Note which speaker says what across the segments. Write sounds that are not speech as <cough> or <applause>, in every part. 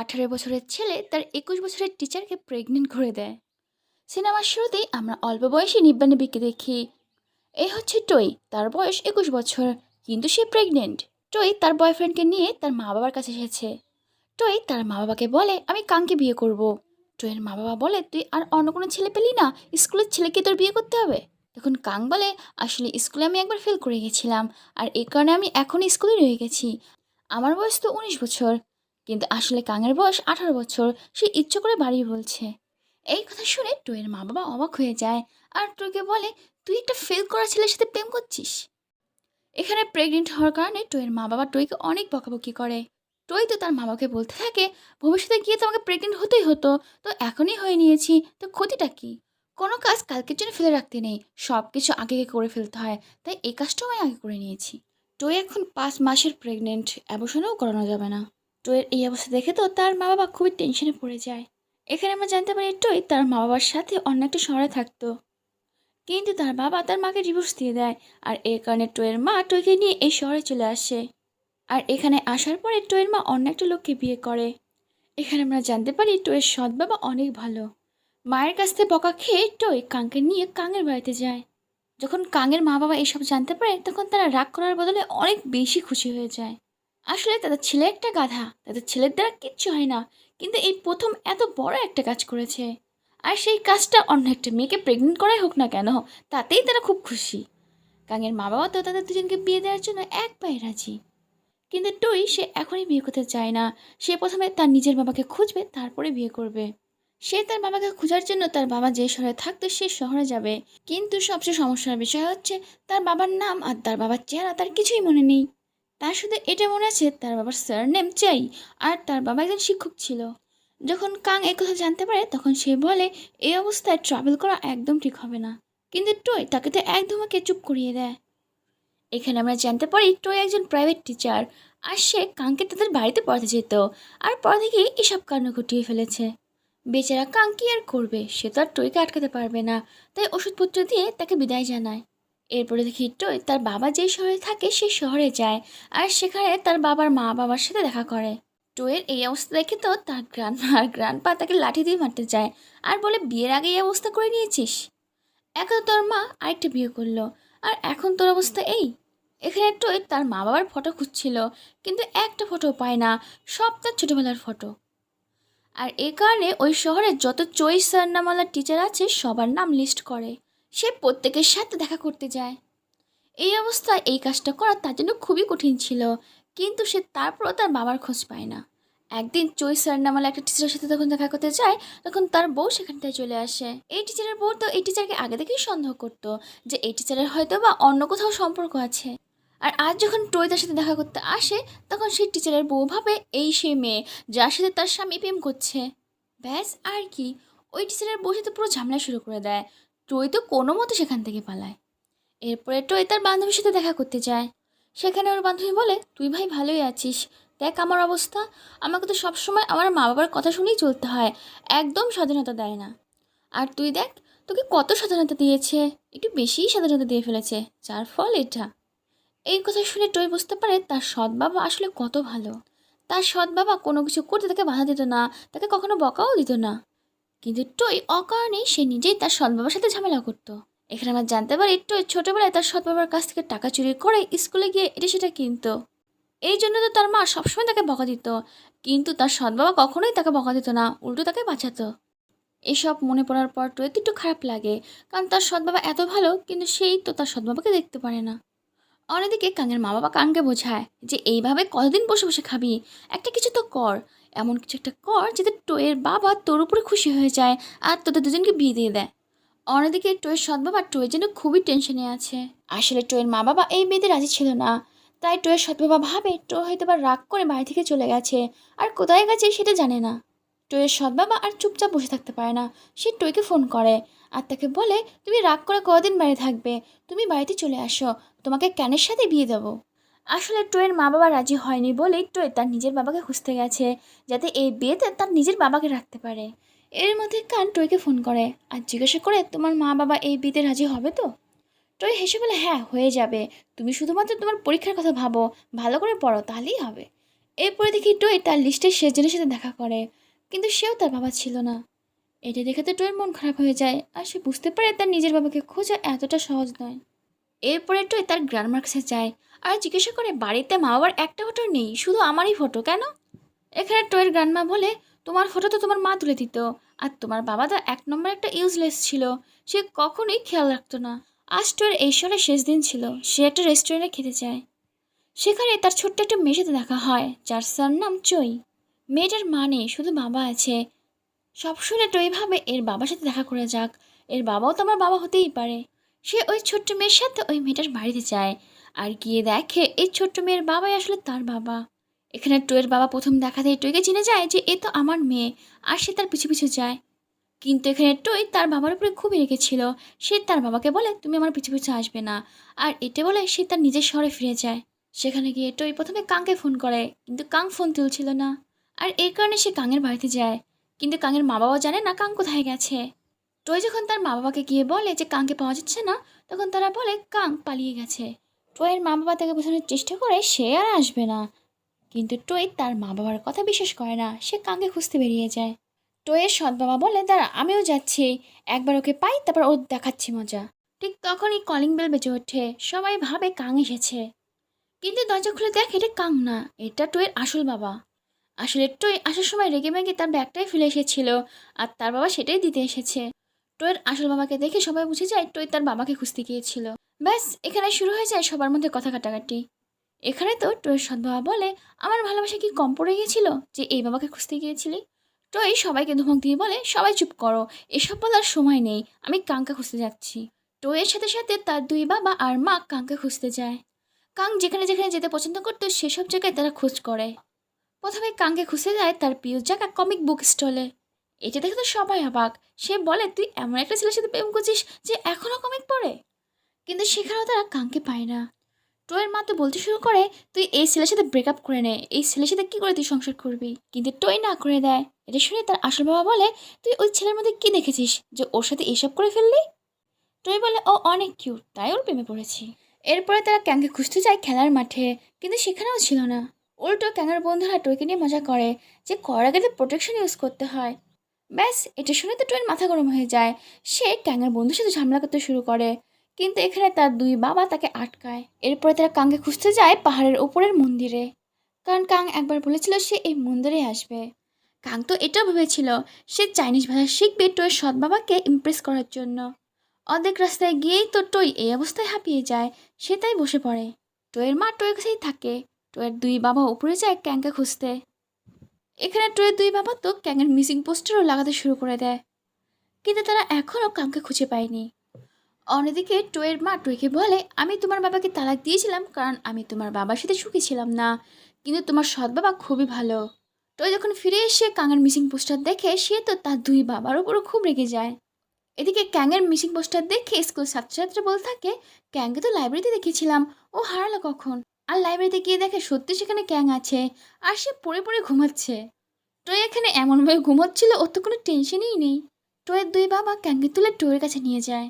Speaker 1: আঠারো বছরের ছেলে তার একুশ বছরের টিচারকে প্রেগনেন্ট করে দেয়। সিনেমার শুরুতেই আমরা অল্প বয়সী নিব্বা নিবিকে দেখি। এই হচ্ছে টই, তার বয়স একুশ বছর, কিন্তু সে প্রেগনেন্ট টই তার বয়ফ্রেন্ডকে নিয়ে তার মা বাবার কাছে এসেছে। টই তার মা বাবাকে বলে, আমি কাঙ্কে বিয়ে করব। টইয়ের মা বাবা বলে, তুই আর অন্য কোনো ছেলে পেলি না, স্কুলের ছেলেকে তোর বিয়ে করতে হবে? তখন কাং বলে, আসলে স্কুলে আমি একবার ফেল করে গেছিলাম, আর এই কারণে আমি এখন স্কুলে রয়ে গেছি। আমার বয়স তো উনিশ বছর কিন্তু আসলে কাঙের বয়স আঠারো বছর, সে ইচ্ছে করে বাড়িয়ে বলছে। এই কথা শুনে টুয়ের মা বাবা অবাক হয়ে যায় আর টুইকে বলে, তুই একটা ফেল করা ছেলের সাথে প্রেম করছিস? এখানে প্রেগনেন্ট হওয়ার কারণে টুয়ের মা বাবা টুইকে অনেক বকাবকি করে। টুই তো তার মা বাবাকে বলতে থাকে, ভবিষ্যতে গিয়ে তো আমাকে প্রেগনেন্ট হতেই হতো, তো এখনই হয়ে নিয়েছি, তো ক্ষতিটা কি? কোনো কাজ কালকের জন্য ফেলে রাখতে নেই সব কিছু আগে করে ফেলতে হয়, তাই এই কাজটাও আমি আগে করে নিয়েছি। টুই এখন পাঁচ মাসের প্রেগনেন্ট অ্যাবর্শনও করানো যাবে না। টয়ের এই অবস্থা দেখে তো তার মা বাবা খুবই টেনশনে পড়ে যায়। এখানে আমরা জানতে পারি টই তার মা বাবার সাথে অন্য একটা শহরে থাকতো। কিন্তু তার বাবা তার মাকে ডিভোর্স দিয়ে দেয় আর এর কারণে টয়ের মা টইকে নিয়ে এই শহরে চলে আসে। আর এখানে আসার পরে টয়ের মা অন্য একটা লোককে বিয়ে করে। এখানে আমরা জানতে পারি টয়ের সৎ বাবা অনেক ভালো। মায়ের কাছ থেকে বকা খেয়ে টই কাঙ্কে নিয়ে কাঙের বাড়িতে যায়। যখন কাঙের মা বাবা এসব জানতে পারে তখন তারা রাগ করার বদলে অনেক বেশি খুশি হয়ে যায়। আসলে তাদের ছেলে একটা গাধা। তাদের ছেলের দ্বারা কিচ্ছু হয় না। কিন্তু এই প্রথম এত বড় একটা কাজ করেছে। আর সেই কাজটা অন্য একটা মেয়েকে প্রেগনেন্ট করাই হোক না কেন, তাতেই তারা খুব খুশি। কাঙের মা বাবা তো তাদের দুজনকে বিয়ে দেওয়ার জন্য এক পায়ে রাজি। কিন্তু টুই, সে এখনই বিয়ে করতে চায় না। সে প্রথমে তার নিজের বাবাকে খুঁজবে, তারপরে বিয়ে করবে। সে তার বাবাকে খোঁজার জন্য তার বাবা যে শহরে থাকতো সে শহরে যাবে। কিন্তু সবচেয়ে সমস্যার বিষয় হচ্ছে, তার বাবার নাম আর তার বাবার চেহারা তার কিছুই মনে নেই। তার শুধু এটা মনে আছে, তার বাবার স্যার নেম চাই আর তার বাবা একজন শিক্ষক ছিল। যখন কাং এ কথা জানতে পারে, তখন সে বলে, এই অবস্থায় ট্রাভেল করা একদম ঠিক হবে না। কিন্তু টই তাকে তো একদমকে চুপ করিয়ে দেয়। এখানে আমরা জানতে পারি টই একজন প্রাইভেট টিচার আর সে কাঙ্কে তাদের বাড়িতে পড়াতে যেত আর পড়া গিয়ে এসব কাণ্ড ঘটিয়ে ফেলেছে। বেচারা কাং কি আর করবে? সে তো আর টইকে আটকাতে পারবে না। তাই ওষুধপত্র দিয়ে তাকে বিদায় জানায়। এরপরে দেখি টই তার বাবা যেই শহরে থাকে সেই শহরে যায়। আর সেখানে তার বাবার মা বাবার সাথে দেখা করে। টোয়ের এই অবস্থা দেখে তো তার গ্রান <laughs> আর গ্রান পা তাকে লাঠি দিয়ে মারতে যায়। আর বলে, বিয়ের আগে এই অবস্থা করে নিয়েছিস? এখন তোর মা আরেকটা বিয়ে করল। আর এখন তোর অবস্থা এই। এখানে টই তার মা বাবার ফটো খুঁজছিল, কিন্তু একটা ফটো পায় না। সব তার ছোটোবেলার ফটো। আর এ কারণে ওই শহরে যত চই সান্নামালার টিচার আছে, সবার নাম লিস্ট করে। সে প্রত্যেকের সাথে দেখা করতে যায়। এই অবস্থায় এই কাজটা করা তার জন্য খুবই কঠিন ছিল, কিন্তু সে তারপরও তার বাবার খোঁজ পায় না। একদিন চৈ স্যার নামালে একটা টিচারের সাথে তখন দেখা করতে যায়, তখন তার বউ সেখানটায় চলে আসে। এই টিচারের বউ তো এই টিচারকে আগে থেকেই সন্দেহ করতো যে এই টিচারের হয়তো বা অন্য কোথাও সম্পর্ক আছে। আর আজ যখন টই তার সাথে দেখা করতে আসে, তখন সেই টিচারের বউ ভাবে, এই সেই মেয়ে, যার সাথে তার স্বামী প্রেম করছে। ব্যাস, আর কি। ওই টিচারের বউ সাথে পুরো ঝামেলা শুরু করে দেয়। টই তো কোনো মতো সেখান থেকে পালায়। এরপরে টই তার বান্ধবীর সাথে দেখা করতে যায়। সেখানে ওর বান্ধবী বলে, তুই ভাই ভালোই আছিস। দেখ আমার অবস্থা। আমাকে তো সবসময় আমার মা বাবার কথা শুনেই চলতে হয়। একদম স্বাধীনতা দেয় না। আর তুই দেখ, তোকে কত স্বাধীনতা দিয়েছে। একটু বেশিই স্বাধীনতা দিয়ে ফেলেছে। যার ফল এটা। এই কথা শুনে টই বুঝতে পারে তার সৎ বাবা আসলে কত ভালো। তার সৎ বাবা কোনো কিছু করতে তাকে বাধা দিত না। তাকে কখনো বকাও দিত না। কিন্তু টই অকারণেই সে নিজেই তার সৎ বাবার সাথে ঝামেলা করতো। এখানে আমরা জানতে পারি একটু ছোটোবেলায় তার সৎ বাবার কাছ থেকে টাকা চুরি করে স্কুলে গিয়ে এটা সেটা কিনতো। এই জন্য তো তার মা সবসময় তাকে বকা দিত। কিন্তু তার সৎ বাবা কখনোই তাকে বকা দিত না, উল্টো তাকে বাঁচাতো। এসব মনে পড়ার পর তো একটু খারাপ লাগে, কারণ তার সৎ বাবা এত ভালো, কিন্তু সেই তো তার সৎ বাবাকে দেখতে পারে না। অন্যদিকে কাঙ্গের মা বাবা কাঙ্গে বোঝায় যে, এইভাবে কতদিন বসে বসে খাবি? একটা কিছু তো কর। এমন কিছু একটা কর যাতে টোয়ের বাবা তোর উপরে খুশি হয়ে যায় আর তোদের দুজনকে বিয়ে দিয়ে দেয়। অন্যদিকে টোয়ের সৎ বাবা টোয়ের জন্য খুবই টেনশনে আছে। আসলে টোয়ের মা বাবা এই বিয়েতে রাজি ছিল না। তাই টোয়ের সৎ বাবা ভাবে টো হয়তো বা রাগ করে বাড়ি থেকে চলে গেছে। আর কোথায় গেছে সেটা জানে না। টোয়ের সৎ বাবা আর চুপচাপ বসে থাকতে পারে না। সে টোয়কে ফোন করে আর তাকে বলে, তুমি রাগ করে কদিন বাড়ি থাকবে? তুমি বাড়িতে চলে আসো। তোমাকে ক্যানের সাথে বিয়ে দেবো? আসলে টোয়ের মা বাবা রাজি হয়নি বলেই টোয়ে তার নিজের বাবাকে খুঁজতে গেছে, যাতে এই বিয়েতে তার নিজের বাবাকে রাখতে পারে। এর মধ্যে কান টয়কে ফোন করে আর জিজ্ঞাসা করে, তোমার মা বাবা এই বিয়েতে রাজি হবে তো? টয় হেসে বলে হ্যাঁ হয়ে যাবে। তুমি শুধুমাত্র তোমার পরীক্ষার কথা ভাবো, ভালো করে পড়ো, তাহলেই হবে। এরপরে দেখি টই তার লিস্টের শেষজনের সাথে দেখা করে, কিন্তু সেও তার বাবা ছিল না। এটা দেখে তো টয়ের মন খারাপ হয়ে যায়, আর সে বুঝতে পারে তার নিজের বাবাকে খোঁজা এতটা সহজ নয়। এরপরে টই তার গ্রান্ডমার কাছে যায় আর জিজ্ঞাসা করে, বাড়িতে মা বাবার একটা ফটো নেই? শুধু আমারই ফটো কেন? এখানে টয়ের গ্রান্ডমা বলে, তোমার ফটো তো তোমার মা তুলে দিত আর তোমার বাবা তো এক নম্বর একটা ইউজলেস ছিল। সে কখনোই খেয়াল রাখতো না। আজ টয়ের এই শেষ দিন ছিল। সে একটা রেস্টুরেন্টে খেতে চায় সেখানে তার ছোট্ট একটা মেয়ের সাথে দেখা হয়, যার নাম চই। মেয়েটার মানে শুধু বাবা আছে। সব শুনে টই ভাবে এর বাবার সাথে দেখা করে যাক। এর বাবাও তো আমার বাবা হতেই পারে। সে ওই ছোট্ট মেয়ের সাথে ওই মেয়েটার বাড়িতে যায় আর গিয়ে দেখে এই ছোট্ট মেয়ের বাবাই আসলে তার বাবা। এখানে টয়ের বাবা প্রথম দেখা দেখাতেই টইকে চিনে যায় যে এ তো আমার মেয়ে আর সে তার পিছু পিছু যায়। কিন্তু এখানে টই তার বাবার উপরে খুবই রেগেছিল সে তার বাবাকে বলে, তুমি আমার পিছু পিছু আসবে না। আর এটা বলে, সে তার নিজের শহরে ফিরে যায়। সেখানে গিয়ে টই প্রথমে কাংকে ফোন করে, কিন্তু কাং ফোন তুলছিল না। আর এই কারণে সে কাঙের বাড়িতে যায়। কিন্তু কাঙের মা বাবাও জানে না কাং কোথায় গেছে। টই যখন তার মা বাবাকে গিয়ে বলে যে কাংকে পাওয়া যাচ্ছে না, তখন তারা বলে, কাং পালিয়ে গেছে। টয়ের মা বাবা তাকে বোঝানোর চেষ্টা করে সে আর আসবে না। কিন্তু টই তার মা বাবার কথা বিশ্বাস করে না, সে কাঙ্গে খুঁজতে বেরিয়ে যায়। টয়ের সৎ বাবা বলে, দাঁড়া, আমিও যাচ্ছি। একবার ওকে পাই, তারপর ও দেখাচ্ছি মজা। ঠিক তখনই কলিং বেল বেজে ওঠে। সবাই ভাবে কাং এসেছে। কিন্তু দরজা খুলে দেখ এটা কাং না, এটা টয়ের আসল বাবা। আসলে টই আসার সময় রেগে মেগে তার ব্যাগটাই ফেলে এসেছিল, আর তার বাবা সেটাই দিতে এসেছে। টয়ের আসল বাবাকে দেখে সবাই বুঝে যায় টই তার বাবাকে খুঁজতে গিয়েছিল। ব্যাস, এখানে শুরু হয়ে যায় সবার মধ্যে কথা কাটাকাটি। এখানে তো টয়ের সদ্বাবা বলে, আমার ভালোবাসা কি কম পড়ে গিয়েছিল যে এই বাবাকে খুঁজতে গিয়েছিলি? টই সবাইকে ধমক দিয়ে বলে, সবাই চুপ করো, এসব বলার সময় নেই, আমি কাঙ্কা খুঁজতে যাচ্ছি। টয়ের সাথে সাথে তার দুই বাবা আর মা কাঙ্কা খুঁজতে যায়। কাং যেখানে যেখানে যেতে পছন্দ করতো, সেসব জায়গায় তারা খোঁজ করে। প্রথমে কাঙ্কে খুঁজতে যায় তার প্রিয় জায়গা কমিক বুক স্টলে এটা দেখে তো সবাই অবাক। সে বলে, তুই এমন একটা ছেলের সাথে প্রেম করছিস যে এখনও কমিক পড়ে? কিন্তু সেখানেও তারা কাঙ্কে পায় না। টয়ের মা তো বলতে শুরু করে, তুই এই ছেলের সাথে ব্রেকআপ করে নে। এই ছেলের সাথে কী করে তুই সংসার করবি? কিন্তু টই না করে দেয়। এটা শুনে তার আসল বাবা বলে, তুই ওই ছেলের মধ্যে কি দেখেছিস যে ওর সাথে এসব করে ফেললি? টই বলে, ও অনেক কিউট তাই ওর প্রেমে পড়েছি। এরপরে তারা ক্যাংকে খুঁজতে যায় খেলার মাঠে, কিন্তু সেখানেও ছিল না। উল্টো ক্যাঙের বন্ধুরা টইকে নিয়ে মজা করে যে করার আগে প্রোটেকশন ইউজ করতে হয়। ব্যাস, এটা শুনে তো টয়ের মাথা গরম হয়ে যায়। সে ক্যাঙের বন্ধুর সাথে ঝামেলা করতে শুরু করে। কিন্তু এখানে তার দুই বাবা তাকে আটকায়। এরপরে তারা কাংকে খুঁজতে যায় পাহাড়ের উপরের মন্দিরে। কারণ কাং একবার বলেছিল সে এই মন্দিরে আসবে। কাং তো এটাও ভেবেছিল, সে চাইনিজ ভাষা শিখবে টয়ের সৎ বাবাকে ইমপ্রেস করার জন্য। অর্ধেক রাস্তায় গিয়েই তো টই এই অবস্থায় হাঁপিয়ে যায়, সে তাই বসে পড়ে। টয়ের মা টয়ের কাছেই থাকে। টয়ের দুই বাবা উপরে যায় ক্যাংকে খুঁজতে। এখানে টয়ের দুই বাবা তো ক্যাংয়ের মিসিং পোস্টারও লাগাতে শুরু করে দেয়। কিন্তু তারা এখনও কাংকে খুঁজে পায়নি। অন্যদিকে টয়ের মা টুইকে বলে, আমি তোমার বাবাকে তালাক দিয়েছিলাম কারণ আমি তোমার বাবার সাথে সুখী ছিলাম না। কিন্তু তোমার সৎ বাবা খুবই ভালো। টয় যখন ফিরে এসে কাঙের মিসিং পোস্টার দেখে, সে তো তার দুই বাবার উপরও খুব রেগে যায়। এদিকে ক্যাঙের মিসিং পোস্টার দেখে স্কুল ছাত্রছাত্রী বলতে থাকে ক্যাংকে তো লাইব্রেরিতে দেখেছিলাম। ও হারালো কখন? আর লাইব্রেরিতে গিয়ে দেখে সত্যি সেখানে ক্যাং আছে। আর সে পড়ে পড়ে ঘুমাচ্ছে। টয় এখানে এমনভাবে ঘুমোচ্ছিল, ওর তো কোনো টেনশনই নেই। টয়ের দুই বাবা ক্যাংকে তুলে টয়ের কাছে নিয়ে যায়।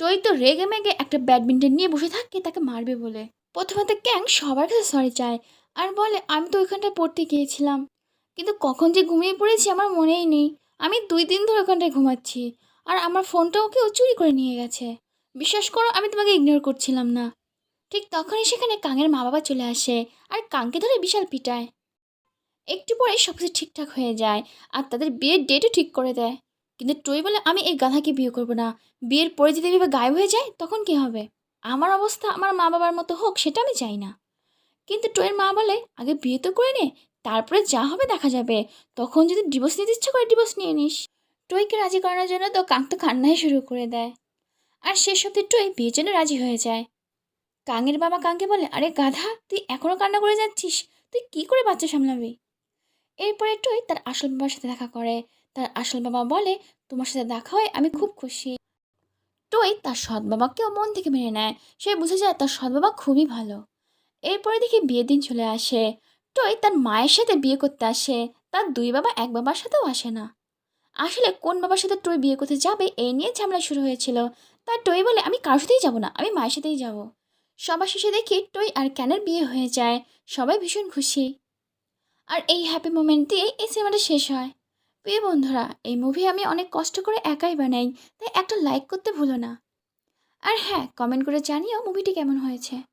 Speaker 1: টই তো রেগে মেগে একটা ব্যাডমিন্টন নিয়ে বসে থাকে, তাকে মারবে বলে। প্রথমে তো ক্যাং সবার কাছে সরি চায় আর বলে, আমি তো ওইখানটায় পড়তে গিয়েছিলাম। কিন্তু কখন যে ঘুমিয়ে পড়েছি আমার মনেই নেই। আমি দুই দিন ধরে ওখানটায় ঘুমাচ্ছি। আর আমার ফোনটাও কেউ চুরি করে নিয়ে গেছে। বিশ্বাস করো, আমি তোমাকে ইগনোর করছিলাম না। ঠিক তখনই সেখানে কাঙের মা বাবা চলে আসে আর কাংকে ধরে বিশাল পিটায়। একটু পরে সব কিছু ঠিকঠাক হয়ে যায় আর তাদের বিয়ের ডেটও ঠিক করে দেয়। কিন্তু টই বলে, আমি এই গাধাকে বিয়ে করব না। বিয়ের পরে যদি এভাবে গায়েব হয়ে যায়, তখন কি হবে? আমার অবস্থা আমার মা বাবার মতো হোক, সেটা আমি চাই না। কিন্তু টয়ের মা বলে, আগে বিয়ে তো করে নে, তারপরে যা হবে দেখা যাবে। তখন যদি ডিভোর্স নিতে ইচ্ছা করে ডিভোর্স নিয়ে নিস। টইকে রাজি করানোর জন্য তো কাং তো কান্নাই শুরু করে দেয়। আর শেষ অব্দি টই বিয়ের জন্য রাজি হয়ে যায়। কাঙের বাবা কাঙ্কে বলে, আরে গাধা, তুই এখনও কান্না করে যাচ্ছিস? তুই কি করে বাচ্চা সামলাবি? এরপরে টই তার আসল বাবার সাথে দেখা করে। তার আসল বাবা বলে, তোমার সাথে দেখা হয় আমি খুব খুশি। টই তার সৎ বাবাকেও মন থেকে মেনে নেয়। সে বুঝে যায় তার সৎ বাবা খুবই ভালো। এরপরে দেখি বিয়ের দিন চলে আসে। টই তার মায়ের সাথে বিয়ে করতে আসে। তার দুই বাবা এক বাবার সাথেও আসে না। আসলে কোন বাবার সাথে টই বিয়ে করতে যাবে, এই নিয়ে ঝামেলা শুরু হয়েছিল। তার টই বলে, আমি কারোর সাথেই যাব না, আমি মায়ের সাথেই যাব। সবার শেষে দেখি টই আর ক্যানের বিয়ে হয়ে যায়। সবাই ভীষণ খুশি। আর এই হ্যাপি মোমেন্ট দিয়ে এই সিনেমাটা শেষ হয়। প্রিয় বন্ধুরা, এই মুভি আমি অনেক কষ্ট করে একাই বানাই, তাই একটা লাইক করতে ভুলো না। আর হ্যাঁ কমেন্ট করে জানিও মুভিটি কেমন হয়েছে।